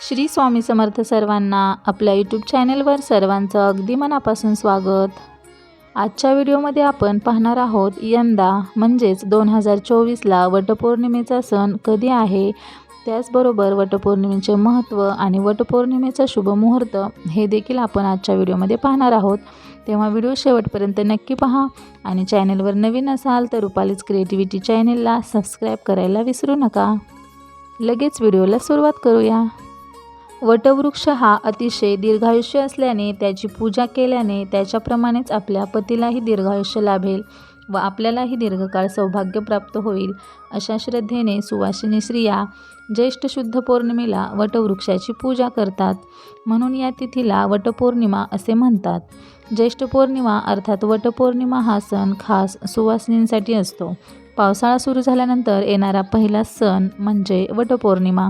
श्री स्वामी समर्थ सर्वांना आपल्या यूट्यूब चॅनेलवर सर्वांचं अगदी मनापासून स्वागत. आजच्या व्हिडिओमध्ये आपण पाहणार आहोत यंदा म्हणजेच दोन हजार चोवीसला वटपौर्णिमेचा सण कधी आहे? त्याचबरोबर वटपौर्णिमेचे महत्त्व आणि वटपौर्णिमेचा शुभ मुहूर्त हे देखील आपण आजच्या व्हिडिओमध्ये पाहणार आहोत. तेव्हा व्हिडिओ शेवटपर्यंत नक्की पहा आणि चॅनेलवर नवीन असाल तर रुपालीच क्रिएटिव्हिटी चॅनेलला सबस्क्राईब करायला विसरू नका. लगेच व्हिडिओला सुरुवात करूया. वटवृक्ष हा अतिशय दीर्घायुष्य असल्याने त्याची पूजा केल्याने त्याच्याप्रमाणेच आपल्या पतीलाही दीर्घायुष्य लाभेल व आपल्यालाही दीर्घकाळ सौभाग्य प्राप्त होईल अशा श्रद्धेने सुवासिनी स्त्रिया ज्येष्ठ शुद्ध पौर्णिमेला वटवृक्षाची पूजा करतात. म्हणून या तिथीला वटपौर्णिमा असे म्हणतात. ज्येष्ठ पौर्णिमा अर्थात वटपौर्णिमा हा सण खास सुवासिनींसाठी असतो. पावसाळा सुरू झाल्यानंतर येणारा पहिला सण म्हणजे वटपौर्णिमा.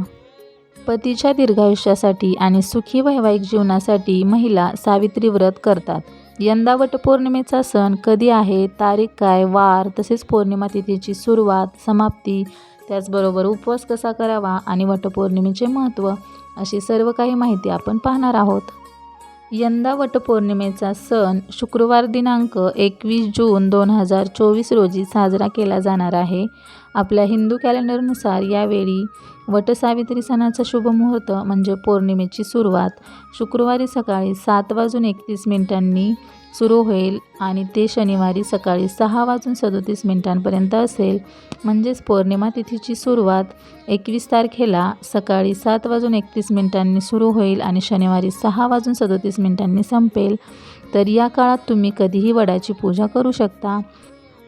पतीच्या दीर्घायुष्यासाठी आणि सुखी वैवाहिक जीवनासाठी महिला सावित्री व्रत करतात. यंदा वटपौर्णिमेचा सण कधी आहे तारीख काय वार तसेच पौर्णिमा तिथीची सुरुवात समाप्ती त्याचबरोबर उपवास कसा करावा आणि वटपौर्णिमेचे महत्त्व अशी सर्व काही माहिती आपण पाहणार आहोत. यंदा वटपौर्णिमेचा सण शुक्रवार दिनांक एकवीस जून दोन हजार चोवीस रोजी साजरा केला जाणार आहे. आपल्या हिंदू कॅलेंडरनुसार यावेळी वटसावित्री सणाचा शुभ मुहूर्त म्हणजे पौर्णिमेची सुरुवात. शुक्रवारी सकाळी सात वाजून एकतीस मिनिटांनी सुरू होईल आणि ते शनिवारी सकाळी सहा वाजून सदोतीस मिनिटांपर्यंत असेल. म्हणजेच पौर्णिमा तिथीची सुरुवात एकवीस तारखेला सकाळी सात वाजून एकतीस मिनिटांनी सुरू होईल आणि शनिवारी सहा वाजून सदोतीस मिनिटांनी संपेल. तर या काळात तुम्ही कधीही वडाची पूजा करू शकता.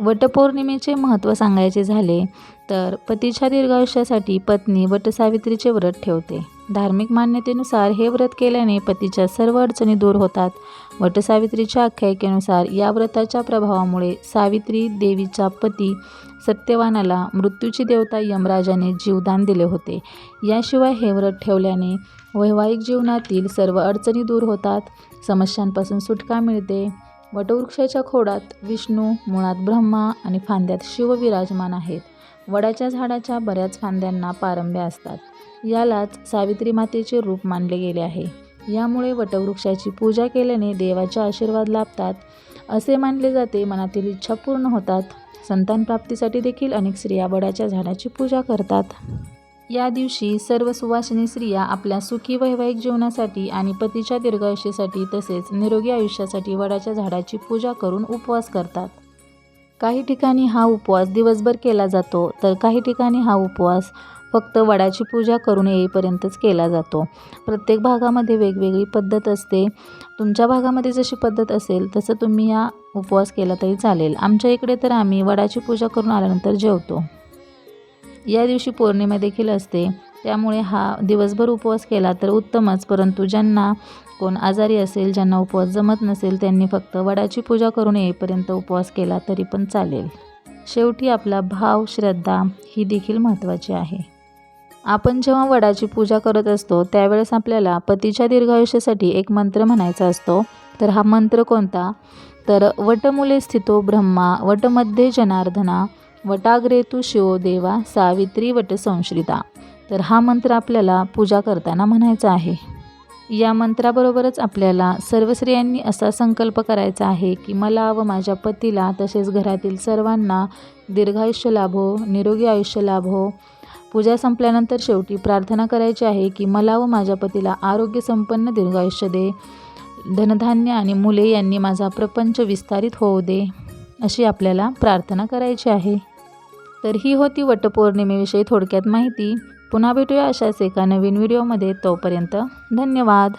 वटपौर्णिमेचे महत्त्व सांगायचे झाले तर पतीच्या दीर्घायुष्यासाठी पत्नी वटसावित्रीचे व्रत ठेवते. धार्मिक मान्यतेनुसार हे व्रत केल्याने पतीच्या सर्व अडचणी दूर होतात. वटसावित्रीच्या आख्यायिकेनुसार या व्रताच्या प्रभावामुळे सावित्री देवीचा पती सत्यवानाला मृत्यूची देवता यमराजाने जीवदान दिले होते. याशिवाय हे व्रत ठेवल्याने वैवाहिक जीवनातील सर्व अडचणी दूर होतात. समस्यांपासून सुटका मिळते. वटवृक्षाच्या खोडात विष्णू मुळात ब्रह्मा आणि फांद्यात शिव विराजमान आहेत. वडाच्या झाडाच्या बऱ्याच फांद्यांना पारंब्या असतात. यालाच सावित्री मातेचे रूप मानले गेले आहे. यामुळे वटवृक्षाची पूजा केल्याने देवाचे आशीर्वाद लाभतात. असे मानले जाते मनातील इच्छा पूर्ण होतात. संतान प्राप्तीसाठी देखील अनेक स्त्रिया वडाच्या झाडाची पूजा करतात. या दिवशी सर्व सुवासिनी स्त्रिया आपल्या सुखी वैवाहिक जीवनासाठी आणि पतीच्या दीर्घायुष्यासाठी तसेच निरोगी आयुष्यासाठी वडाच्या झाडाची पूजा करून उपवास करतात. काही ठिकाणी हा उपवास दिवसभर केला जातो तर काही ठिकाणी हा उपवास फक्त वडाची पूजा करून येईपर्यंतच केला जातो. प्रत्येक भागामध्ये वेगवेगळी पद्धत असते. तुमच्या भागामध्ये जशी पद्धत असेल तसं तुम्ही हा उपवास केला तरी चालेल. आमच्या इकडे तर आम्ही वडाची पूजा करून आल्यानंतर जेवतो. या दिवशी पौर्णिमा देखील असते. त्यामुळे हा दिवसभर उपवास केला तर उत्तमच. परंतु ज्यांना कोण आजारी असेल ज्यांना उपवास जमत नसेल त्यांनी फक्त वडाची पूजा करून येईपर्यंत उपवास केला तरी पण चालेल. शेवटी आपला भाव श्रद्धा ही देखील महत्त्वाची आहे. आपण जेव्हा वडाची पूजा करत असतो त्यावेळेस आपल्याला पतीच्या दीर्घायुष्यासाठी एक मंत्र म्हणायचा असतो. तर हा मंत्र कोणता? तर वटमुले स्थितो ब्रह्मा वटमध्ये जनार्दना वटाग्रे तू शिवो देवा सावित्री वट संश्रिता. तर हा मंत्र आपल्याला पूजा करताना म्हणायचा आहे. या मंत्राबरोबरच आपल्याला सर्व स्त्रियांनी असा संकल्प करायचा आहे की मला व माझ्या पतीला तसेच घरातील सर्वांना दीर्घायुष्य लाभो निरोगी आयुष्य लाभो. पूजा संपल्यानंतर शेवटी प्रार्थना करायची आहे की मला व माझ्या पतीला आरोग्य संपन्न दीर्घायुष्य दे. धनधान्य आणि मुले यांनी माझा प्रपंच विस्तारित होऊ दे अशी आपल्याला प्रार्थना करायची आहे. तर ही होती वटपौर्णिमेविषयी थोडक्यात माहिती. पुन्हा भेटूया अशाच एका नवीन व्हिडिओमध्ये. तोपर्यंत धन्यवाद.